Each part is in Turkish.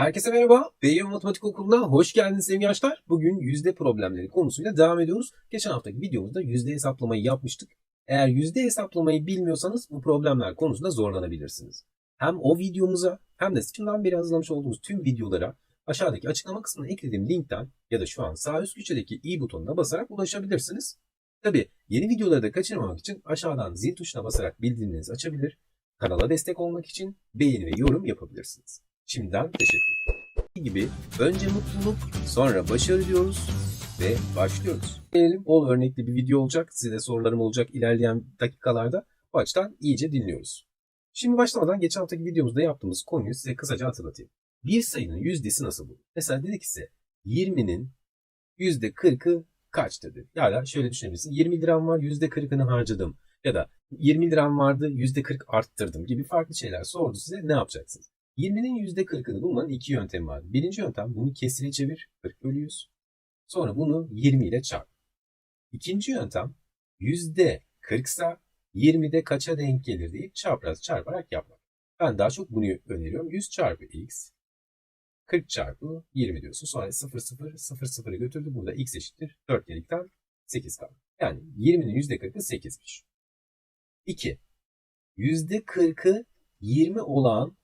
Herkese merhaba. Beyin Matematik Okulu'na hoş geldiniz sevgili gençler. Bugün yüzde problemleri konusuyla devam ediyoruz. Geçen haftaki videomuzda yüzde hesaplamayı yapmıştık. Eğer yüzde hesaplamayı bilmiyorsanız bu problemler konusunda zorlanabilirsiniz. Hem o videomuza hem de şimdiden beri hazırlamış olduğumuz tüm videolara aşağıdaki açıklama kısmına eklediğim linkten ya da şu an sağ üst köşedeki i butonuna basarak ulaşabilirsiniz. Tabi yeni videoları da kaçırmamak için aşağıdan zil tuşuna basarak bildirimlerinizi açabilir, kanala destek olmak için beğeni ve yorum yapabilirsiniz. Şimdiden teşekkürler. gibi önce mutluluk sonra başarı diyoruz ve başlıyoruz. Gelelim bol örnekli bir video olacak. Size sorularım olacak ilerleyen dakikalarda. Bu açıdan iyice dinliyoruz. Şimdi başlamadan geçen haftaki videomuzda yaptığımız konuyu size kısaca hatırlatayım. Bir sayının yüzdesi nasıl bulunur? Mesela dedik ise 20'nin yüzde 40'ı kaçtır dedi. Ya da şöyle düşünebilirsin. 20 liram var yüzde 40'ını harcadım. Ya da 20 liram vardı yüzde 40 arttırdım gibi farklı şeyler sordu size. Ne yapacaksınız? 20'nin %40'ını bulmanın iki yöntemi var. Birinci yöntem bunu kesire çevir, 40 bölü 100. Sonra bunu 20 ile çarp. İkinci yöntem %40 ise 20'de kaça denk gelir deyip çapraz çarparak yapmak. Ben daha çok bunu öneriyorum. 100 çarpı x 40 çarpı 20 diyorsun. Sonra 0 0 0 0'ı götürdü. Burada x eşittir 4 delikten 8 kaldı. Yani 20'nin %40'ı 8'miş. 2. %40'ı 20 olan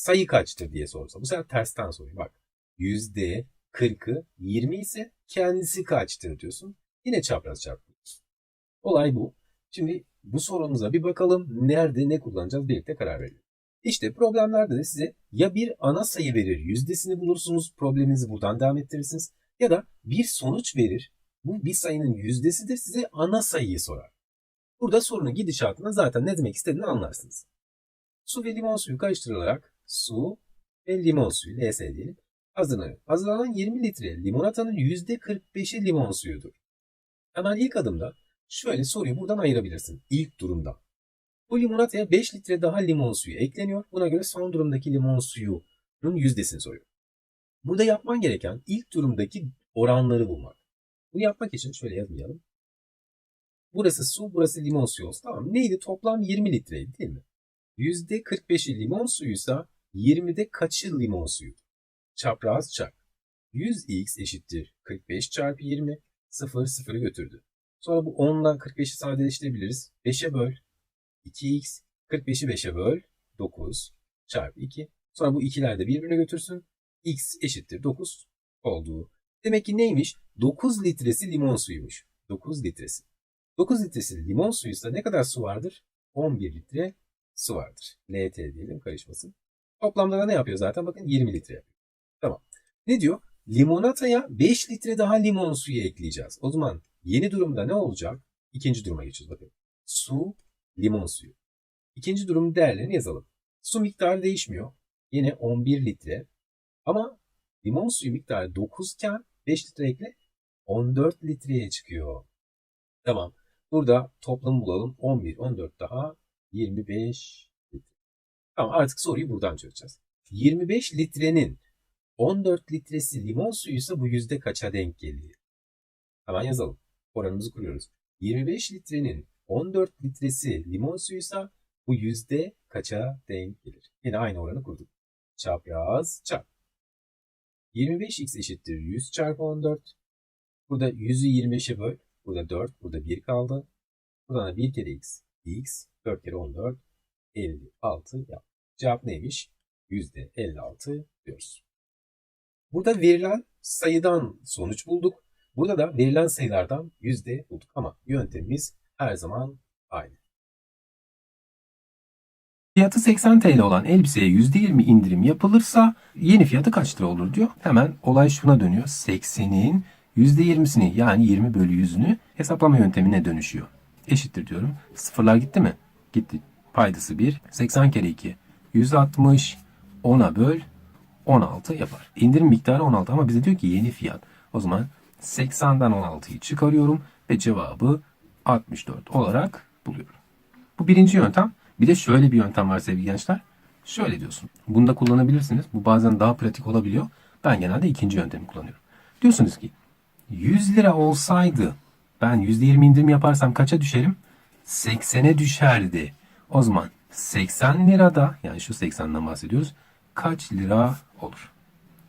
sayı kaçtır diye sorsa. Bu sefer tersten soruyor. Bak yüzde 40'ı 20 ise kendisi kaçtır diyorsun. Yine çapraz çarpıyorsun. Olay bu. Şimdi bu sorumuza bir bakalım. Nerede ne kullanacağız birlikte karar verelim. İşte problemlerde de size ya bir ana sayı verir yüzdesini bulursunuz probleminizi buradan devam ettirirsiniz ya da bir sonuç verir bu bir sayının yüzdesidir size ana sayıyı sorar. Burada sorunun gidişatına zaten ne demek istediğini anlarsınız. Su ve limon suyu karıştırılarak su ve limon suyu LS diyelim hazırlanıyor. Hazırlanan 20 litre limonatanın %45'i limon suyudur. Hemen ilk adımda şöyle soruyu buradan ayırabilirsin. İlk durumda. Bu limonataya 5 litre daha limon suyu ekleniyor. Buna göre son durumdaki limon suyunun yüzdesini soruyor. Burada yapman gereken ilk durumdaki oranları bulmak. Bunu yapmak için şöyle yazmayalım. Burası su, burası limon suyu olsun. Tamam. Neydi? Toplam 20 litreydi değil mi? %45'i limon suyuysa 20'de kaçı limon suyu? Çapraz çarp. 100x eşittir 45 çarpı 20. 0 0'ı götürdü. Sonra bu 10 ile 45'i sadeleştirebiliriz. 5'e böl. 2x 45'i 5'e böl. 9 çarpı 2. Sonra bu ikiler de birbirine götürsün. x eşittir 9 olduğu. Demek ki neymiş? 9 litresi limon suyuymuş. 9 litresi. 9 litresi limon suyuysa ne kadar su vardır? 11 litre su vardır. LT diyelim karışmasın. Toplamda da ne yapıyor zaten? Bakın 20 litre yapıyor. Tamam. Ne diyor? Limonataya 5 litre daha limon suyu ekleyeceğiz. O zaman yeni durumda ne olacak? İkinci duruma geçiyoruz bakın. Su, limon suyu. İkinci durum değerlerini yazalım. Su miktarı değişmiyor. Yine 11 litre. Ama limon suyu miktarı 9 iken 5 litre ekle 14 litreye çıkıyor. Tamam. Burada toplamı bulalım. 11, 14 daha 25 Tamam artık soruyu buradan çözeceğiz. 25 litrenin 14 litresi limon suyuysa bu yüzde kaça denk geliyor? Hemen yazalım. Oranımızı kuruyoruz. 25 litrenin 14 litresi limon suyuysa bu yüzde kaça denk gelir? Yine aynı oranı kurduk. Çapraz çarp. 25x eşittir 100 çarpı 14. Burada 100'ü 25'e böl. Burada 4, burada 1 kaldı. Buradan da 1 kere x, x, 4 kere 14, 56 yap. Cevap neymiş? %56 diyoruz. Burada verilen sayıdan sonuç bulduk. Burada da verilen sayılardan yüzde bulduk ama yöntemimiz her zaman aynı. Fiyatı 80 TL olan elbiseye %20 indirim yapılırsa yeni fiyatı kaç lira olur diyor. Hemen olay şuna dönüyor. 80'in %20'sini yani 20 bölü 100'ünü hesaplama yöntemine dönüşüyor. Eşittir diyorum. Sıfırlar gitti mi? Gitti. Paydası 1. 80 kere 2. 160. 10'a böl. 16 yapar. İndirim miktarı 16 ama bize diyor ki yeni fiyat. O zaman 80'den 16'yı çıkarıyorum ve cevabı 64 olarak buluyorum. Bu birinci yöntem. Bir de şöyle bir yöntem var sevgili gençler. Şöyle diyorsun. Bunu da kullanabilirsiniz. Bu bazen daha pratik olabiliyor. Ben genelde ikinci yöntemi kullanıyorum. Diyorsunuz ki 100 lira olsaydı ben %20 indirim yaparsam kaça düşerim? 80'e düşerdi. O zaman 80 lirada yani şu 80'den bahsediyoruz. Kaç lira olur?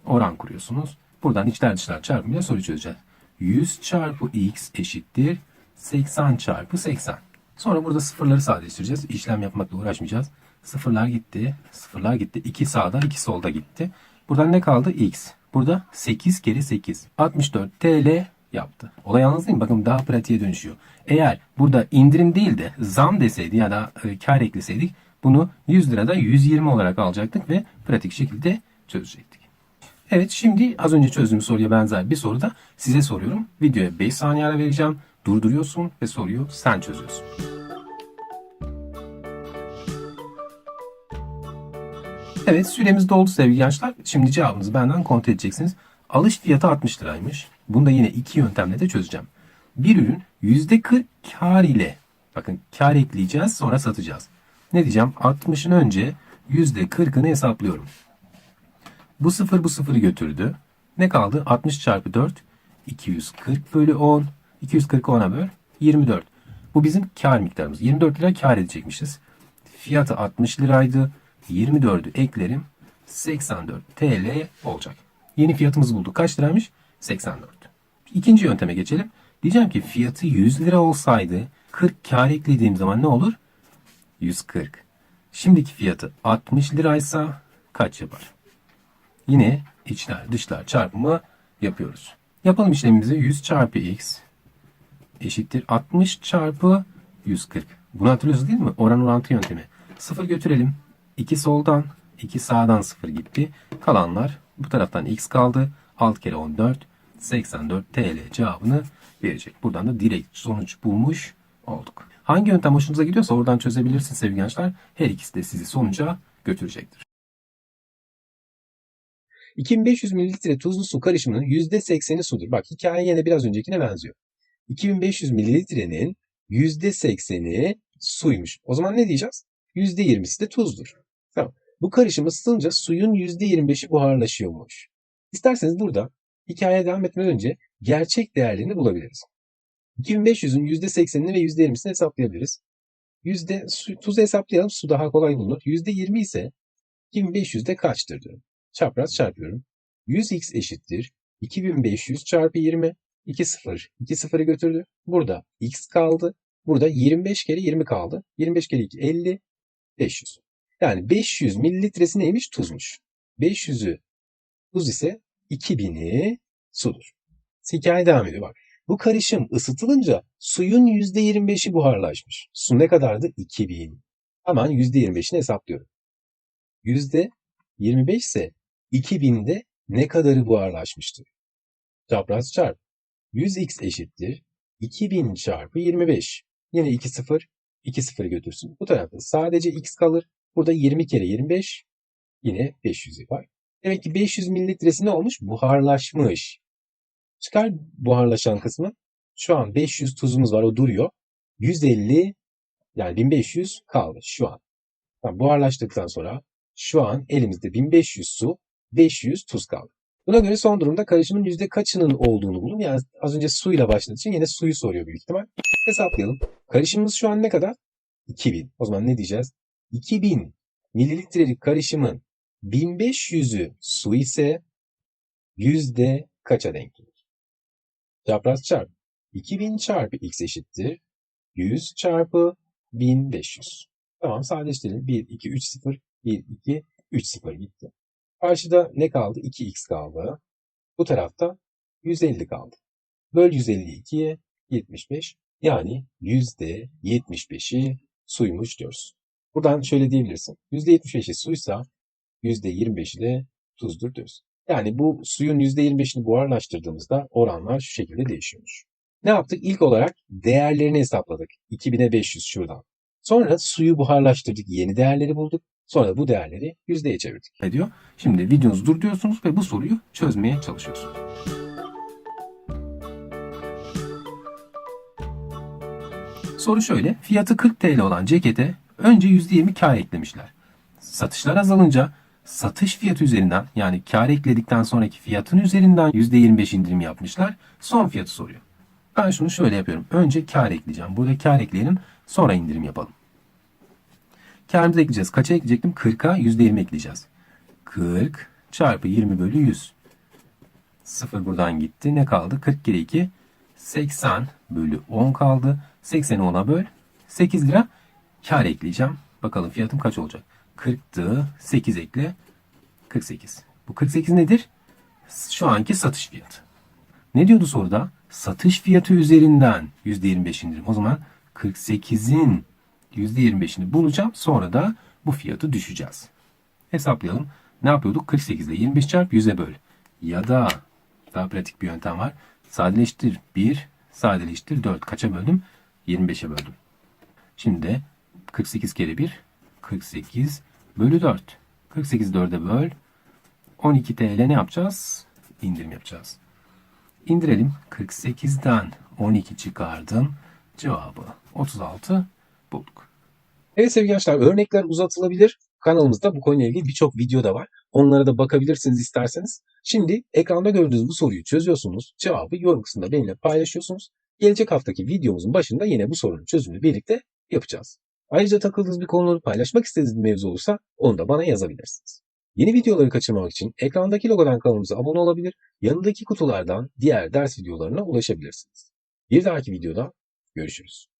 oran kuruyorsunuz. Buradan içler dışlar çarpımıyla soru çözeceğiz. 100 çarpı x eşittir 80 çarpı 80. Sonra burada sıfırları sadeleştireceğiz. İşlem yapmakla uğraşmayacağız. Sıfırlar gitti. Sıfırlar gitti. 2 sağda 2 solda gitti. Buradan ne kaldı? x. Burada 8 kere 8. 64 TL yaptı. Olay yalnız değil mi? Bakın daha pratiğe dönüşüyor. Eğer burada indirim değil de zam deseydi ya da e, kar ekleseydik bunu 100 lirada 120 olarak alacaktık ve pratik şekilde çözecektik. Evet şimdi az önce çözdüğüm soruya benzer bir soru da size soruyorum. Videoya 5 saniye ara vereceğim. Durduruyorsun ve soruyu sen çözüyorsun. Evet süremiz doldu sevgili gençler. Şimdi cevabınızı benden kontrol edeceksiniz. Alış fiyatı 60 liraymış. Bunu da yine iki yöntemle de çözeceğim. Bir ürün %40 kar ile bakın kar ekleyeceğiz sonra satacağız. Ne diyeceğim? 60'ın önce %40'ını hesaplıyorum. Bu sıfır bu sıfırı götürdü. Ne kaldı? 60 çarpı 4 240 bölü 10. 240'ı 10'a böl. 24. Bu bizim kar miktarımız. 24 lira kar edecekmişiz. Fiyatı 60 liraydı. 24'ü eklerim. 84 TL olacak. Yeni fiyatımızı bulduk. Kaç liraymış? 84. İkinci yönteme geçelim. Diyeceğim ki fiyatı 100 lira olsaydı 40 kar eklediğim zaman ne olur? 140. Şimdiki fiyatı 60 liraysa kaç yapar? Yine içler dışlar çarpımı yapıyoruz. Yapalım işlemimizi 100 çarpı x eşittir 60 çarpı 140. Bunu hatırlıyorsunuz değil mi? Oran orantı yöntemi. 0 götürelim. 2 soldan 2 sağdan 0 gitti. Kalanlar bu taraftan x kaldı. 6 kere 14 84 TL cevabını verecek. Buradan da direkt sonuç bulmuş olduk. Hangi yöntem hoşunuza gidiyorsa oradan çözebilirsiniz sevgili gençler. Her ikisi de sizi sonuca götürecektir. 2500 mililitre tuzlu su karışımının %80'i sudur. Bak hikaye yine biraz öncekine benziyor. 2500 mililitrenin %80'i suymuş. O zaman ne diyeceğiz? %20'si de tuzdur. Tamam. Bu karışım ısıtınca suyun %25'i buharlaşıyormuş. İsterseniz burada hikayeye devam etmeden önce gerçek değerlerini bulabiliriz. 2500'ün %80'ini ve %20'sini hesaplayabiliriz. Yüzde, su, tuzu hesaplayalım. Su daha kolay bulunur. %20 ise 2500'de kaçtır diyorum. Çapraz çarpıyorum. 100x eşittir. 2500 çarpı 20. 2 sıfır. 2 sıfırı götürdü. Burada x kaldı. Burada 25 kere 20 kaldı. 25 kere 2 50. 500. Yani 500 mililitresi neymiş? Tuzmuş. 500'ü tuz ise 2000'i sudur. Hikaye devam ediyor bak. Bu karışım ısıtılınca suyun %25'i buharlaşmış. Su ne kadardı? 2000. Hemen %25'ini hesaplıyorum. %25 ise 2000'de ne kadarı buharlaşmıştır? Çapraz çarp. 100x eşittir. 2000 çarpı 25. Yine 2 sıfır. 2 sıfır götürsün. Bu tarafta sadece x kalır. Burada 20 kere 25. Yine 500 yapar. Demek ki 500 mililitresi ne olmuş? Buharlaşmış. Çıkar buharlaşan kısmı. Şu an 500 tuzumuz var o duruyor. 150 yani 1500 kaldı şu an. Tamam, buharlaştıktan sonra şu an elimizde 1500 su, 500 tuz kaldı. Buna göre son durumda karışımın yüzde kaçının olduğunu bulun. Yani az önce suyla başladığı için yine suyu soruyor büyük ihtimal. Hesaplayalım. Karışımımız şu an ne kadar? 2000. O zaman ne diyeceğiz? 2000 mililitrelik karışımın 1500'ü su ise yüzde kaça denk gelir? Çapraz çarp. 2000 çarpı x eşittir. 100 çarpı 1500. Tamam sadeleştirelim. 1, 2, 3, 0. 1, 2, 3, 0 gitti. Karşıda ne kaldı? 2x kaldı. Bu tarafta 150 kaldı. Böl 152'ye 75. Yani %75'i suymuş diyoruz. Buradan şöyle diyebilirsin. %75'i suysa %25'i de tuzdur diyoruz. Yani bu suyun %25'ini buharlaştırdığımızda oranlar şu şekilde değişiyormuş. Ne yaptık? İlk olarak değerlerini hesapladık. 2000'e 500 şuradan. Sonra suyu buharlaştırdık. Yeni değerleri bulduk. Sonra bu değerleri yüzdeye çevirdik. Ediyor. Şimdi videonuzu durduruyorsunuz ve bu soruyu çözmeye çalışıyorsunuz. Soru şöyle. Fiyatı 40 TL olan cekete önce %20 kar eklemişler. Satışlar azalınca satış fiyatı üzerinden yani kar ekledikten sonraki fiyatın üzerinden %25 indirim yapmışlar. Son fiyatı soruyor. Ben şunu şöyle yapıyorum. Önce kar ekleyeceğim. Burada kar ekleyelim. Sonra indirim yapalım. Karımızı ekleyeceğiz. Kaça ekleyecektim? 40'a %20 ekleyeceğiz. 40 çarpı 20 bölü 100. 0 buradan gitti. Ne kaldı? 40 kere 2 80 bölü 10 kaldı. 80'i 10'a böl. 8 lira kar ekleyeceğim. Bakalım fiyatım kaç olacak? 40'tı. 8 ekle. 48. Bu 48 nedir? Şu anki satış fiyatı. Ne diyordu soruda? Satış fiyatı üzerinden %25 indirim. O zaman 48'in %25'ini bulacağım. Sonra da bu fiyatı düşeceğiz. Hesaplayalım. Ne yapıyorduk? 48 ile 25 çarp 100'e böl. Ya da daha pratik bir yöntem var. Sadeleştir 1, sadeleştir 4. Kaça böldüm? 25'e böldüm. Şimdi de 48 kere 1, 48 bölü 4. 48 4'e böl. 12 TL ne yapacağız? İndirim yapacağız. İndirelim. 48'den 12 çıkardım. Cevabı 36 bulduk. Evet sevgili gençler örnekler uzatılabilir. Kanalımızda bu konuyla ilgili birçok video da var. Onlara da bakabilirsiniz isterseniz. Şimdi ekranda gördüğünüz bu soruyu çözüyorsunuz. Cevabı yorum kısmında benimle paylaşıyorsunuz. Gelecek haftaki videomuzun başında yine bu sorunun çözümünü birlikte yapacağız. Ayrıca takıldığınız bir konuları paylaşmak istediğiniz bir mevzu olursa onu da bana yazabilirsiniz. Yeni videoları kaçırmamak için ekrandaki logodan kanalımıza abone olabilir, yanındaki kutulardan diğer ders videolarına ulaşabilirsiniz. Bir dahaki videoda görüşürüz.